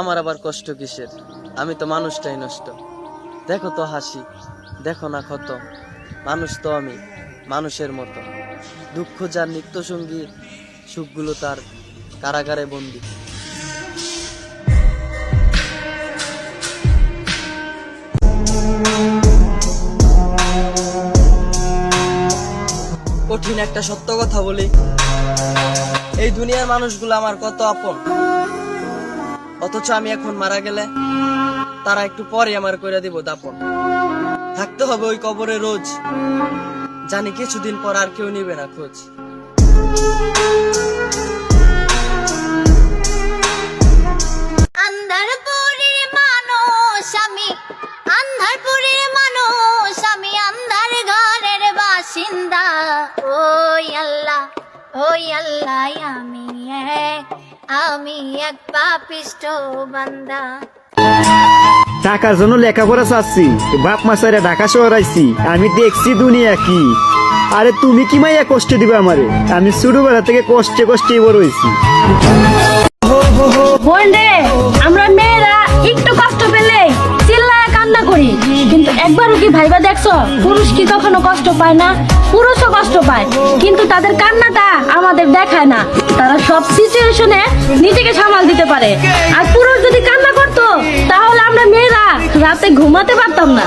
আমার আবার কষ্ট কিসের? আমি তো মানুষটাই নষ্ট। দেখো তো হাসি, দেখো না ক্ষত। মানুষ তো আমি, মানুষের মতো। দুঃখ যার নিত্য সঙ্গী, সুখগুলো তার কারাগারে বন্দী। কঠিন একটা সত্য কথা বলি। এই দুনিয়ার মানুষগুলো আমার কত আপন? অথচ আমি এখন মারা গেলে তারা একটু পরে আমার কইরা দিব দাপন। থাকতে হবে ওই কবরে রোজ। জানি কিছুদিন পর আর কেউ নিবে না খোঁজ। বাসিন্দা। আল্লাহ আমি এক। আমি এক পাপিষ্ট বান্দা। টাকার জন্য লেখাপড়া চাচ্ছি। বাপ মাসারে ঢাকা শহর আইছি। আমি দেখছি দুনিয়া কি। আরে তুমি কি মাইয়া কষ্ট দিবে আমারে? আমি ছোটবেলা থেকে কষ্টে কষ্টে বড় হয়েছি। বোন রে আমরা মেয়েরা একটু একবারও কি ভাইবা দেখছ? পুরুষ কি কখনো কষ্ট পায় না? পুরুষও কষ্ট পায়, কিন্তু তাদের কান্নাটা আমাদের দেখায় না। তারা সব সিচুয়েশনে নিজেকে সামাল দিতে পারে। আর পুরুষ যদি কান্না করতো, তাহলে আমরা মেয়েরা রাতে ঘুমাতে পারতাম না।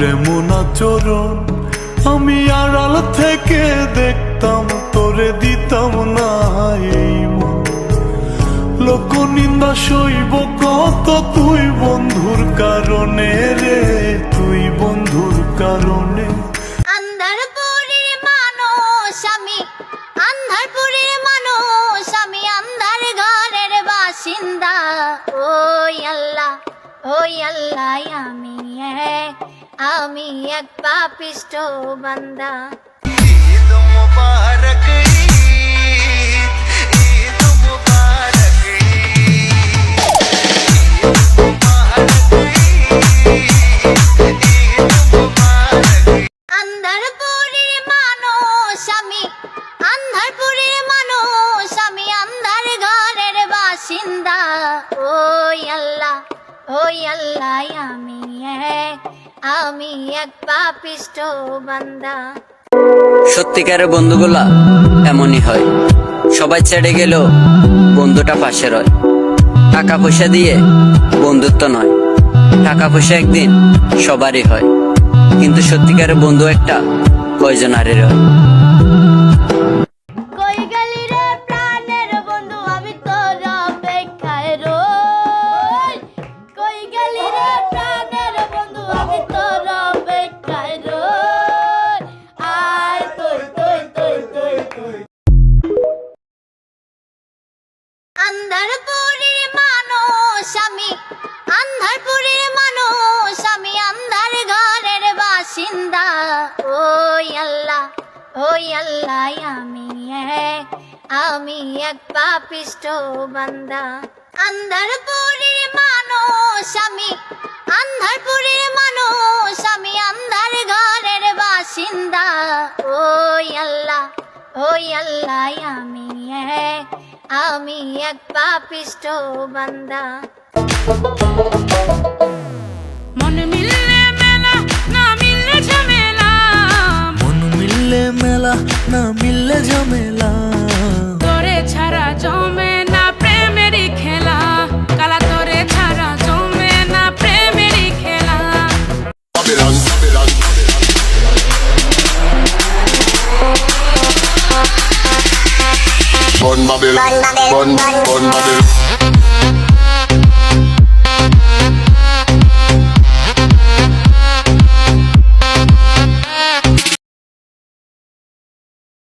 তোর এমন আচরণ, আমি আড়াল থেকে দেখতাম, তোরে দিতাম না মন। লোক নিন্দা সইব কত তুই বন্ধুর কারণে রে, তুই বন্ধুর কারণে। আন্ধারপুরের আন্ধার ঘরের বাসিন্দা। আল্লাহ, ওই আল্লাহ আমি এক। আমি এক পাপিষ্ট বান্দা। ঈদ মুবারক বাসিন্দা। আল্লাহ আমি এক আমি এক পাপিষ্ট বান্দা। সত্যিকারের বন্ধুগুলা এমনই হয়। সবাই ছেড়ে গেল বন্ধুটা পাশে রয়। টাকা পয়সা দিয়ে বন্ধুত্ব নয়। টাকা পয়সা একদিন সবারই হয়। কিন্তু সত্যিকারের বন্ধু একটা কয়জনারের রয়? আন্ধারপুরের মানুষ আমি, আন্ধারপুরের মানুষ আমি আন্ধার ঘরের বাসিন্দা। ওই আল্লাহ ওই আল্লাহ, আমি এক আমি এক পাপিষ্ট বান্দা। আন্ধারপুরের মানুষ আমি, আন্ধারপুরের মানুষ আমি আন্ধার ঘরের বাসিন্দা। ওই আল্লাহ ওই আল্লাহ, আমি এক আমি এক পাপিষ্ট বান্দা। মনে মিললে মেলা না মিললে ঝামেলা। মন মিললে মেলা না মিললে ঝামেলা। তোরে ছাড়া জমে না প্রেমের খেলা। কালা তোরে ছাড়া জমে না প্রেমেরই খেলা। Bun bubble, bun, bun bubble.